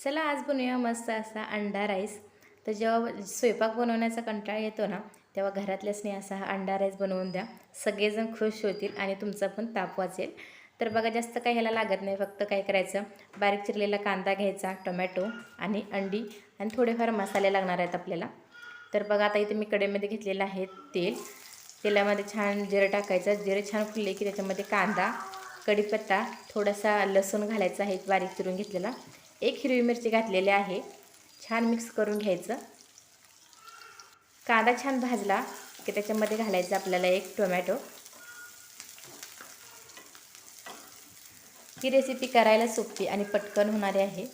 चला आज बनवूया मस्त असा अंडा राईस. तर जेव्हा स्वयंपाक बनवण्याचा कंटाळा येतो ना तेव्हा घरातल्यासनी असा हा अंडा राईस बनवून द्या. सगळेजण खुश होतील आणि तुमचा पण ताप वाचेल. तर बघा जास्त काही ह्याला लागत नाही फक्त काय करायचं? बारीक चिरलेला कांदा घ्यायचा टोमॅटो आणि अंडी आणि थोडेफार मसाले लागणार आहेत आपल्याला. तर बघा आता इथे मी कडेमध्ये घेतलेलं आहे तेल. तेलामध्ये छान जिरं टाकायचं. जिरं छान फुलले की त्याच्यामध्ये कांदा कढीपत्ता थोडासा लसूण घालायचा आहे बारीक चिरून घेतलेला. एक हिरवी मिरची घातलेली आहे. छान मिक्स करून घ्यायचं. कांदा छान भाजला की त्याच्यामध्ये घालायचं आपल्याला एक टोमॅटो ही रेसिपी करायला सोपी आणि पटकन होणारी आहे.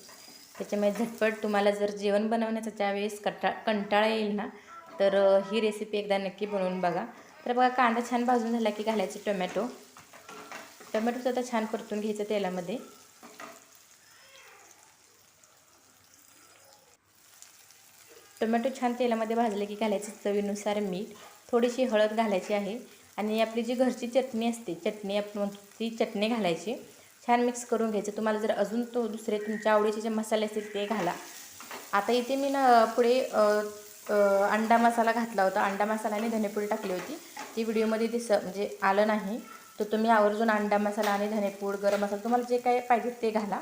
त्याच्यामुळे झटपट तुम्हाला जर जेवण बनवण्याचा त्यावेळेस कटा कंटाळा येईल ना तर ही रेसिपी एकदा नक्की बनवून बघा. तर बघा कांदा छान भाजून झाला की घालायचं टोमॅटो टोमॅटो आता छान परतून घ्यायचं तेलामध्ये. टोमॅटो छान तेलामध्ये भाजले की घालायचे चवीनुसार मीठ थोडीशी हळद घालायची आहे आणि आपली जी घरची चटणी असते चटणी आपण ती चटणी घालायची. छान मिक्स करून घ्यायचं. तुम्हाला जर अजून तो दुसरे तुमच्या आवडीचे जे मसाले असतील ते घाला. आता इथे मी ना पुढे अंडा मसाला घातला होता. अंडा मसाला आणि धनेपूड टाकली होती. ती व्हिडिओमध्ये दिस म्हणजे आलं नाही. तर तुम्ही आवर्जून अंडा मसाला आणि धनेपूड गरम मसाला तुम्हाला जे काय पाहिजे ते घाला.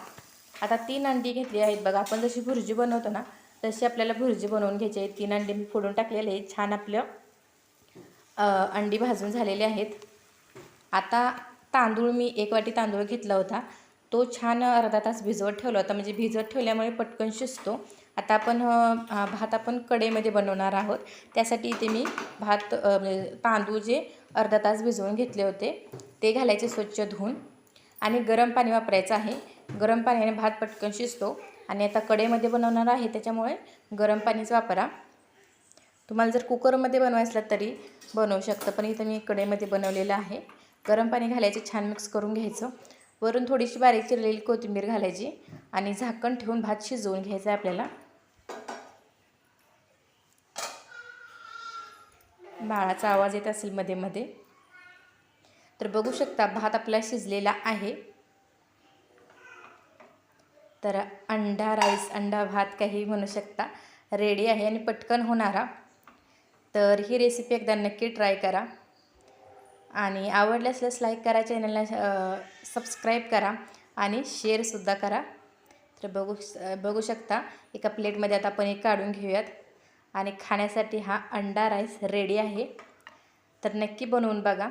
आता तीन अंडी घेतली आहेत बघा. आपण जशी भुर्जी बनवतो ना तशी आपल्याला भुर्जी बनवून घ्यायची आहे. तीन अंडी मी फोडून टाकलेले आहेत. छान आपलं अंडी भाजून झालेले आहेत. आता तांदूळ मी एक वाटी तांदूळ घेतला होता. तो छान अर्धा तास भिजवत ठेवला होता. म्हणजे भिजवत ठेवल्यामुळे पटकन शिजतो. आता आपण भात आपण कढईमध्ये बनवणार आहोत. त्यासाठी इथे मी भात म्हणजे तांदूळ जे अर्धा तास भिजवून घेतले होते ते घालायचे स्वच्छ धुवून. आणि गरम पाणी वापरायचं आहे. गरम पाण्याने भात पटकन शिजतो. आणि आता कढईमध्ये बनवणार आहे त्याच्यामुळे गरम पाणीच वापरा. तुम्हाला जर कुकरमध्ये बनवायचं तरी बनवू शकतं पण इथं मी कढईमध्ये बनवलेलं आहे. गरम पाणी घालायचे छान मिक्स करून घ्यायचं. वरून थोडीशी बारीक चिरलेली कोथिंबीर घालायची आणि झाकण ठेवून भात शिजवून घ्यायचा आहे आपल्याला. बाळाचा आवाज येत असेल मध्ये मध्ये. तर बघू शकता भात आपला शिजलेला आहे. तर अंडा राईस अंडा भात काही म्हणू शकता. रेडी आहे आणि पटकन होणारा. तर ही रेसिपी एकदा नक्की ट्राय करा. आणि आवडली असल्यास लाईक करा चॅनलला सबस्क्राईब करा आणि शेअरसुद्धा करा. तर बघू बघू शकता एका प्लेटमध्ये आता आपण एक काढून घेऊयात. आणि खाण्यासाठी हा अंडा राईस रेडी आहे. तर नक्की बनवून बघा.